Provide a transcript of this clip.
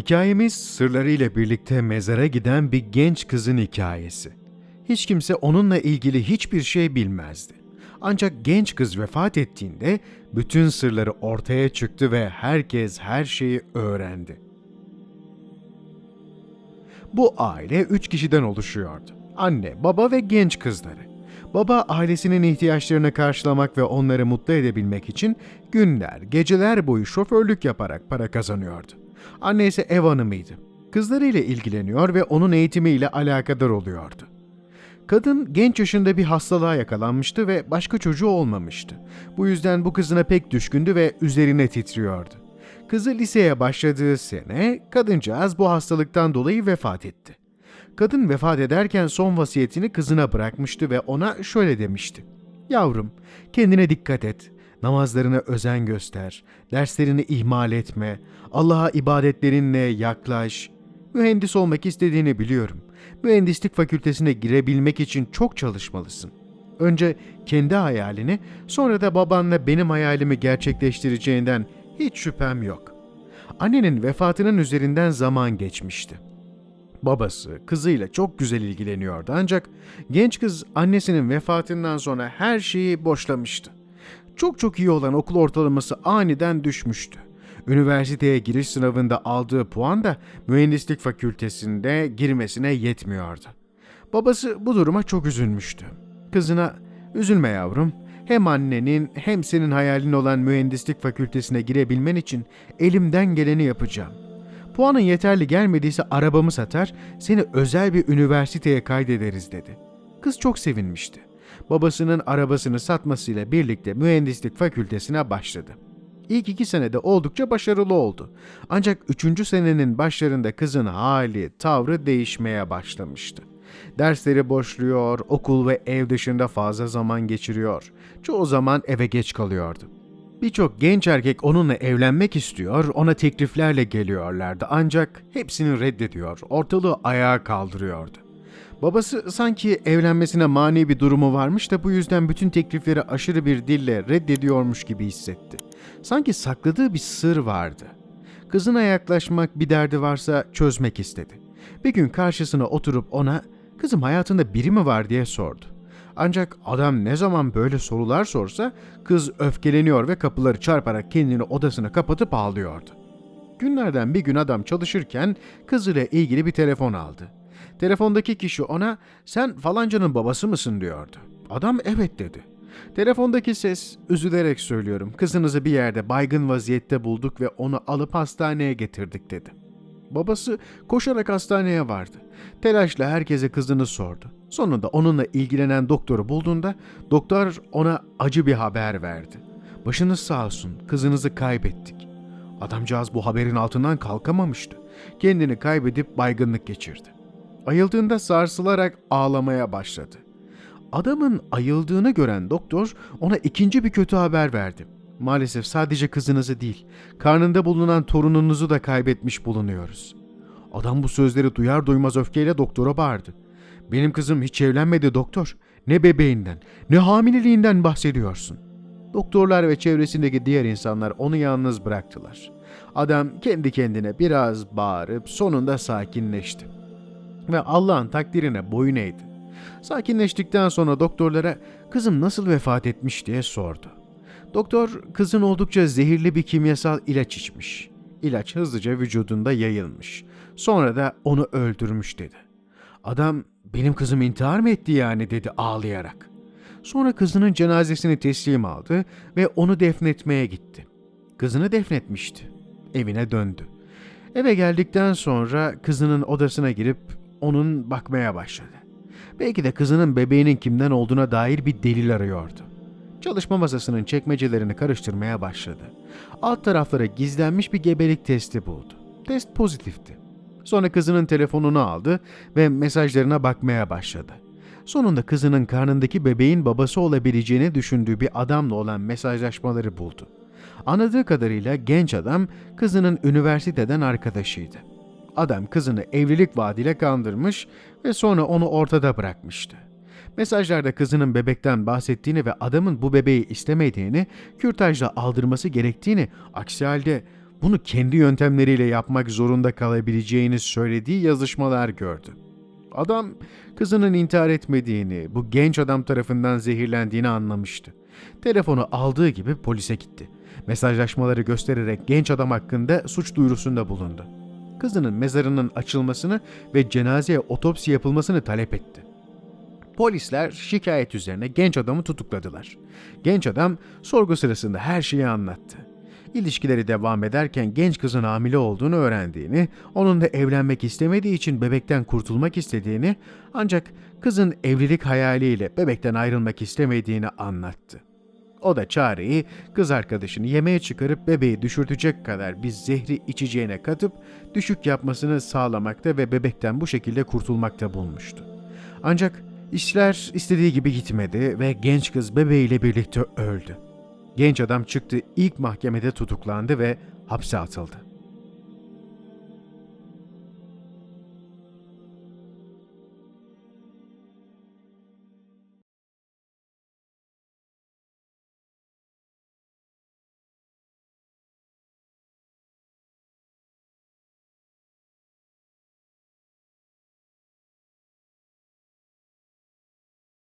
Hikayemiz sırlarıyla birlikte mezara giden bir genç kızın hikayesi. Hiç kimse onunla ilgili hiçbir şey bilmezdi. Ancak genç kız vefat ettiğinde bütün sırları ortaya çıktı ve herkes her şeyi öğrendi. Bu aile üç kişiden oluşuyordu. Anne, baba ve genç kızları. Baba ailesinin ihtiyaçlarını karşılamak ve onları mutlu edebilmek için günler, geceler boyu şoförlük yaparak para kazanıyordu. Anne ise ev hanımıydı. Kızlarıyla ilgileniyor ve onun eğitimiyle alakadar oluyordu. Kadın genç yaşında bir hastalığa yakalanmıştı ve başka çocuğu olmamıştı. Bu yüzden bu kızına pek düşkündü ve üzerine titriyordu. Kızı liseye başladığı sene kadıncağız bu hastalıktan dolayı vefat etti. Kadın vefat ederken son vasiyetini kızına bırakmıştı ve ona şöyle demişti. Yavrum, kendine dikkat et. Namazlarına özen göster. Derslerini ihmal etme. Allah'a ibadetlerinle yaklaş. Mühendis olmak istediğini biliyorum. Mühendislik fakültesine girebilmek için çok çalışmalısın. Önce kendi hayalini, sonra da babanla benim hayalimi gerçekleştireceğinden hiç şüphem yok. Annenin vefatının üzerinden zaman geçmişti. Babası kızıyla çok güzel ilgileniyordu ancak genç kız annesinin vefatından sonra her şeyi boşlamıştı. Çok çok iyi olan okul ortalaması aniden düşmüştü. Üniversiteye giriş sınavında aldığı puan da mühendislik fakültesinde girmesine yetmiyordu. Babası bu duruma çok üzülmüştü. Kızına "Üzülme yavrum. Hem annenin hem senin hayalin olan mühendislik fakültesine girebilmen için elimden geleni yapacağım. Puanın yeterli gelmediyse arabamı satar, seni özel bir üniversiteye kaydederiz dedi. Kız çok sevinmişti. Babasının arabasını satmasıyla birlikte mühendislik fakültesine başladı. İlk iki senede oldukça başarılı oldu. Ancak üçüncü senenin başlarında kızın hali, tavrı değişmeye başlamıştı. Dersleri boşluyor, okul ve ev dışında fazla zaman geçiriyor. Çoğu zaman eve geç kalıyordu. Birçok genç erkek onunla evlenmek istiyor, ona tekliflerle geliyorlardı ancak hepsini reddediyor, ortalığı ayağa kaldırıyordu. Babası sanki evlenmesine mani bir durumu varmış da bu yüzden bütün teklifleri aşırı bir dille reddediyormuş gibi hissetti. Sanki sakladığı bir sır vardı. Kızına yaklaşmak bir derdi varsa çözmek istedi. Bir gün karşısına oturup ona "Kızım hayatında biri mi var?" diye sordu. Ancak adam ne zaman böyle sorular sorsa kız öfkeleniyor ve kapıları çarparak kendini odasına kapatıp ağlıyordu. Günlerden bir gün adam çalışırken kızıyla ilgili bir telefon aldı. Telefondaki kişi ona sen falancanın babası mısın diyordu. Adam evet dedi. Telefondaki ses üzülerek söylüyorum kızınızı bir yerde baygın vaziyette bulduk ve onu alıp hastaneye getirdik dedi. Babası koşarak hastaneye vardı. Telaşla herkese kızını sordu. Sonunda onunla ilgilenen doktoru bulduğunda doktor ona acı bir haber verdi. Başınız sağ olsun kızınızı kaybettik. Adamcağız bu haberin altından kalkamamıştı. Kendini kaybedip baygınlık geçirdi. Ayıldığında sarsılarak ağlamaya başladı. Adamın ayıldığını gören doktor ona ikinci bir kötü haber verdi. Maalesef sadece kızınızı değil, karnında bulunan torununuzu da kaybetmiş bulunuyoruz. Adam bu sözleri duyar duymaz öfkeyle doktora bağırdı. Benim kızım hiç evlenmedi doktor. Ne bebeğinden, ne hamileliğinden bahsediyorsun. Doktorlar ve çevresindeki diğer insanlar onu yalnız bıraktılar. Adam kendi kendine biraz bağırıp sonunda sakinleşti. Ve Allah'ın takdirine boyun eğdi. Sakinleştikten sonra doktorlara kızım nasıl vefat etmiş diye sordu. Doktor kızın oldukça zehirli bir kimyasal ilaç içmiş. İlaç hızlıca vücudunda yayılmış. Sonra da onu öldürmüş dedi. Adam benim kızım intihar mı etti yani dedi ağlayarak. Sonra kızının cenazesini teslim aldı ve onu defnetmeye gitti. Kızını defnetmişti. Evine döndü. Eve geldikten sonra kızının odasına girip onun bakmaya başladı. Belki de kızının bebeğinin kimden olduğuna dair bir delil arıyordu. Çalışma masasının çekmecelerini karıştırmaya başladı. Alt taraflara gizlenmiş bir gebelik testi buldu. Test pozitifti. Sonra kızının telefonunu aldı ve mesajlarına bakmaya başladı. Sonunda kızının karnındaki bebeğin babası olabileceğini düşündüğü bir adamla olan mesajlaşmaları buldu. Anladığı kadarıyla genç adam kızının üniversiteden arkadaşıydı. Adam kızını evlilik vaadiyle kandırmış ve sonra onu ortada bırakmıştı. Mesajlarda kızının bebekten bahsettiğini ve adamın bu bebeği istemediğini, kürtajla aldırması gerektiğini, aksi halde bunu kendi yöntemleriyle yapmak zorunda kalabileceğini söylediği yazışmalar gördü. Adam kızının intihar etmediğini, bu genç adam tarafından zehirlendiğini anlamıştı. Telefonu aldığı gibi polise gitti. Mesajlaşmaları göstererek genç adam hakkında suç duyurusunda bulundu. Kızının mezarının açılmasını ve cenazeye otopsi yapılmasını talep etti. Polisler şikayet üzerine genç adamı tutukladılar. Genç adam sorgu sırasında her şeyi anlattı. İlişkileri devam ederken genç kızın hamile olduğunu öğrendiğini, onunla evlenmek istemediği için bebekten kurtulmak istediğini, ancak kızın evlilik hayaliyle bebekten ayrılmak istemediğini anlattı. O da çareyi kız arkadaşını yemeğe çıkarıp bebeği düşürtecek kadar bir zehri içeceğine katıp düşük yapmasını sağlamakta ve bebekten bu şekilde kurtulmakta bulmuştu. Ancak işler istediği gibi gitmedi ve genç kız bebeğiyle birlikte öldü. Genç adam çıktı ilk mahkemede tutuklandı ve hapse atıldı.